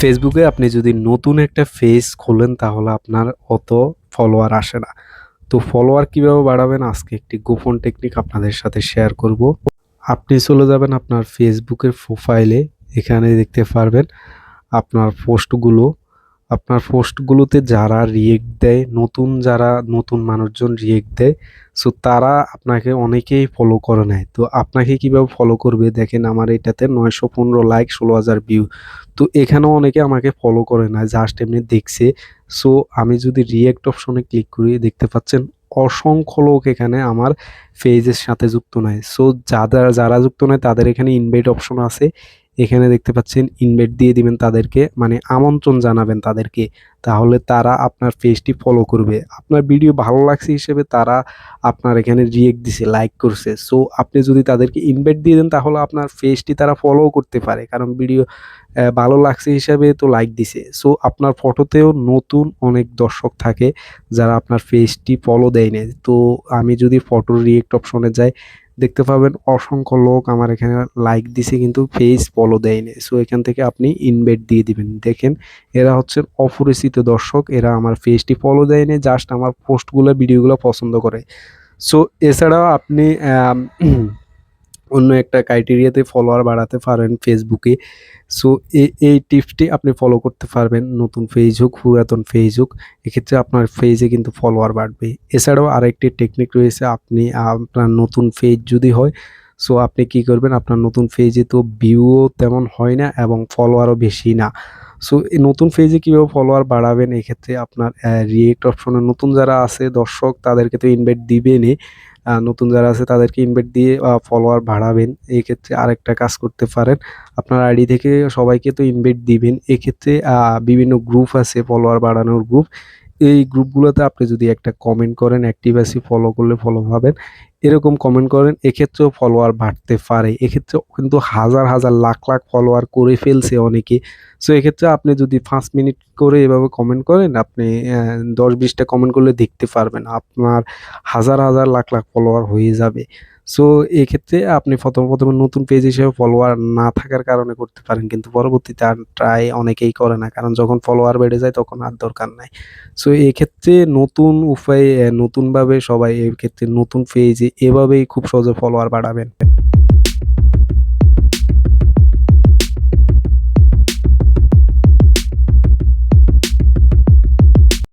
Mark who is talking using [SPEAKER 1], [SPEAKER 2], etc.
[SPEAKER 1] ফেসবুকে আপনি যদি নতুন একটা ফেস খোলেন, তাহলে আপনার অত ফলোয়ার আসে না। তো ফলোয়ার কীভাবে বাড়াবেন? আজকে একটি গোপন টেকনিক আপনাদের সাথে শেয়ার করব। আপনি চলে যাবেন আপনার ফেসবুকের প্রোফাইলে এখানে দেখতে পারবেন আপনার পোস্টগুলো আপনার পোস্টগুলোতে যারা রিয়েক্ট দেয়, নতুন যারা নতুন মানুষজন রিয়েক্ট দেয় সো তারা আপনাকে অনেকেই ফলো করে নেয়। তো আপনাকে কীভাবে ফলো করবে? দেখেন আমার এটাতে নয়শো পনেরো লাইক ষোলো হাজার ভিউ তো এখানেও অনেকে আমাকে ফলো করে না জাস্ট এমনি দেখছে। সো আমি যদি রিয়েক্ট অপশনে ক্লিক করি, দেখতে পাচ্ছেন অসংখ্য লোক এখানে আমার পেজের সাথে যুক্ত নয়। সো যারা যারা যুক্ত নয়, তাদের এখানে ইনভাইট অপশন আছে। এখানে দেখতে পাচ্ছেন ইনভাইট দিয়ে দিবেন তাদেরকে মানে আমন্ত্রণ জানাবেন তাদেরকে। তাহলে তারা আপনার পেজটি ফলো করবে। আপনার ভিডিও ভালো লাগছে হিসেবে তারা আপনার এখানে রিয়েক্ট দিছে লাইক করছে। সো আপনি যদি তাদেরকে ইনভাইট দিয়ে দেন, তাহলে আপনার পেজটি তারা ফলো করতে পারে। কারণ ভিডিও ভালো লাগছে হিসাবে তো লাইক দিছে। সো আপনার ফটোতেও নতুন অনেক দর্শক থাকে যারা আপনার পেজটি ফলো দেয় না তো, আমি যদি ফটোর রিয়েক্ট অপশনে যাই দেখতে পাবেন অসংখ্য লোক আমার এখানে লাইক দিছে কিন্তু ফেস ফলো দেয়নি। সো এখান থেকে আপনি ইনভাইট দিয়ে দিবেন। দেখেন, এরা হচ্ছেন অপরিচিত দর্শক, এরা আমার ফেসটি ফলো দেয়নি জাস্ট আমার পোস্টগুলো ভিডিওগুলো পছন্দ করে। সো এছাড়াও আপনি অন্য একটা ক্রাইটেরিয়াতে ফলোয়ার বাড়াতে পারেন ফেসবুকে সো এই টিপসটি আপনি ফলো করতে পারবেন। নতুন পেজ হোক, পুরাতন পেজ হোক, এক্ষেত্রে আপনার পেজে কিন্তু ফলোয়ার বাড়বে। এছাড়াও আরেকটি টেকনিক রয়েছে, আপনি আপনার নতুন পেজ যদি হয় সো আপনি কি করবেন? আপনার নতুন পেজে তো ভিউও তেমন হয় না এবং ফলোয়ারও বেশি না। সো নতুন পেজে কীভাবে ফলোয়ার বাড়াবেন? এক্ষেত্রে আপনার রিয়েক্ট অপশনে নতুন যারা আছে, দর্শক, তাদেরকে তো ইনভাইট দিবেনই। নতুন যারা আছে তাদেরকে ইনভাইট দিয়ে ফলোয়ার বাড়াবেন। এক্ষেত্রে ক্ষেত্রে আরেকটা কাজ করতে পারেন। আপনার আইডি থেকে সবাইকে তো ইনভাইট দিবেন। এক্ষেত্রে বিভিন্ন গ্রুপ আছে ফলোয়ার বাড়ানোর গ্রুপ এই গ্রুপগুলোতে আপনি যদি একটা কমেন্ট করেন অ্যাক্টিভ আছি ফলো করলে ফলো পাবেন। এরকম কমেন্ট করেন, এক্ষেত্রেও ফলোয়ার বাড়তে পারে। এক্ষেত্রেও কিন্তু হাজার হাজার, লাখ লাখ ফলোয়ার করে ফেলছে অনেকে। সো এক্ষেত্রে আপনি যদি পাঁচ মিনিট করে এভাবে কমেন্ট করেন, আপনি দশ, বিশটা কমেন্ট করলে দেখতে পারবেন আপনার হাজার হাজার, লাখ লাখ ফলোয়ার হয়ে যাবে। সো এক্ষেত্রে আপনি প্রথম, প্রথমে নতুন পেজ হিসেবে ফলোয়ার না থাকার কারণে করতে পারেন, কিন্তু পরবর্তীতে আর ট্রাই অনেকেই করে না, কারণ যখন ফলোয়ার বেড়ে যায় তখন আর দরকার নাই। সো এক্ষেত্রে নতুন উপায়ে, নতুনভাবে সবাই এক্ষেত্রে নতুন পেজে এভাবেই খুব সহজে ফলোয়ার বাড়াবেন।